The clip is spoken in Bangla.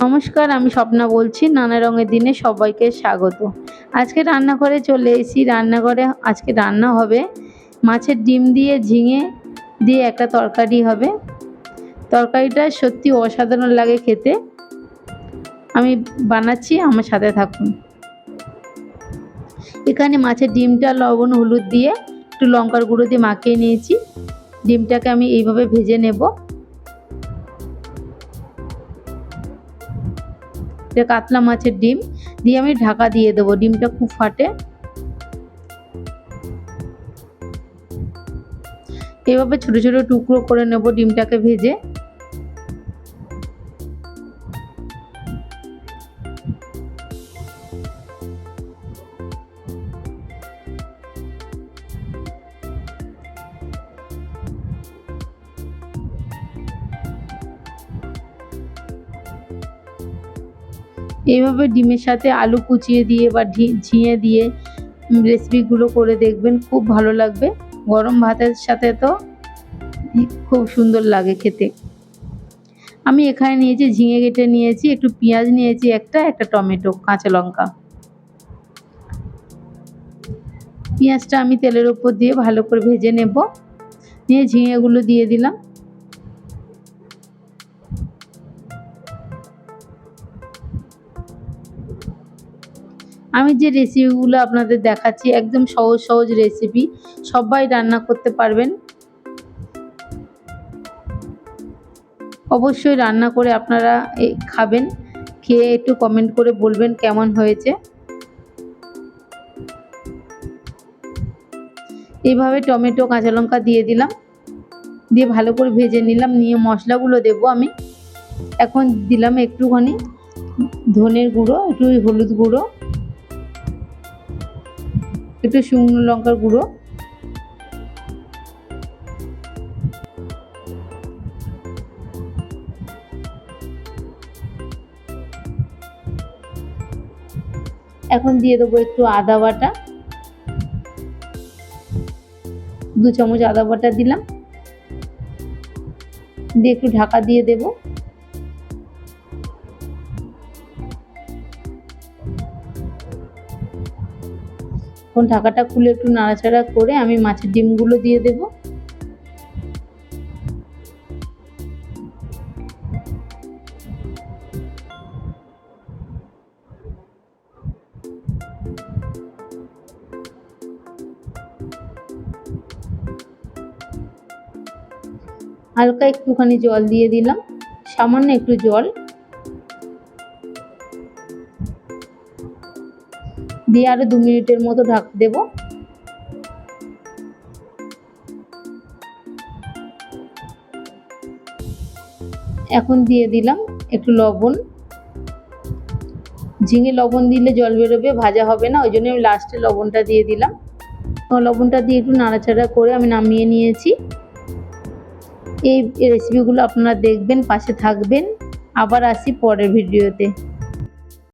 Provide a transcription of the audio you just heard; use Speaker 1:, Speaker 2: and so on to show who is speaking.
Speaker 1: নমস্কার, আমি স্বপ্না বলছি, নানা রঙের দিনে সবাইকে স্বাগত। আজকে রান্নাঘরে চলে এসেছি। রান্নাঘরে আজকে রান্না হবে মাছের ডিম দিয়ে ঝিঙে দিয়ে একটা তরকারি হবে। তরকারিটা সত্যি অসাধারণ লাগে খেতে। আমি বানাচ্ছি, আমার সাথে থাকুন। এখানে মাছের ডিমটা, লবণ, হলুদ দিয়ে একটু লঙ্কার গুঁড়ো দিয়ে মাখিয়ে নিয়েছি। ডিমটাকে আমি এইভাবে ভেজে নেব। এটা কাতলা মাছের ডিম, দিয়ে আমি ঢাকা দিয়ে দেবো। ডিমটা খুব ফাটে। এভাবে ছোট ছোট টুকরো করে নেব ডিমটাকে ভেজে। এইভাবে ডিমের সাথে আলু কুচিয়ে দিয়ে বা ঝিঙে দিয়ে রেসিপিগুলো করে দেখবেন, খুব ভালো লাগবে। গরম ভাতের সাথে তো খুব সুন্দর লাগে খেতে। আমি এখানে নিয়েছি, ঝিঙে কেটে নিয়েছি, একটু পেঁয়াজ নিয়েছি একটা একটা টমেটো, কাঁচা লঙ্কা। পেঁয়াজটা আমি তেলের উপর দিয়ে ভালো করে ভেজে নেব। নিয়ে ঝিঙেগুলো দিয়ে দিলাম। আমি যে রেসিপিগুলো আপনাদের দেখাচ্ছি, একদম সহজ সহজ রেসিপি সবাই রান্না করতে পারবেন। অবশ্যই রান্না করে আপনারা খাবেন, খেয়ে একটু কমেন্ট করে বলবেন কেমন হয়েছে। এইভাবে টমেটো, কাঁচা লঙ্কা দিয়ে দিলাম। দিয়ে ভালো করে ভেজে নিলাম, নিয়ে মশলাগুলো দেব আমি। এখন দিলাম একটুখানি ধনের গুঁড়ো, একটু হলুদ গুঁড়ো। একটু শুকনো লঙ্কার গুঁড়ো। এখন দিয়ে দেবো একটু আদা বাটা। দু চামচ আদা বাটা দিলাম। দিয়ে একটু ঢাকা দিয়ে দেবো। এখন ঢাকাটা খুলে একটু নাড়াচাড়া করে আমি মাছের ডিমগুলো দিয়ে দেব। হালকা একটুখানি জল দিয়ে দিলাম, সামান্য একটু জল। দিয়ে আরও দু মিনিটের মতো ঢাক দেব। এখন দিয়ে দিলাম একটু লবণ। ঝিঙে লবণ দিলে জল বেরোবে, ভাজা হবে না, ওই জন্য আমি লাস্টে লবণটা দিয়ে দিলাম। লবণটা দিয়ে একটু নাড়াচাড়া করে আমি নামিয়ে নিয়েছি। এই রেসিপিগুলো আপনারা দেখবেন, পাশে থাকবেন। আবার আসি পরের ভিডিওতে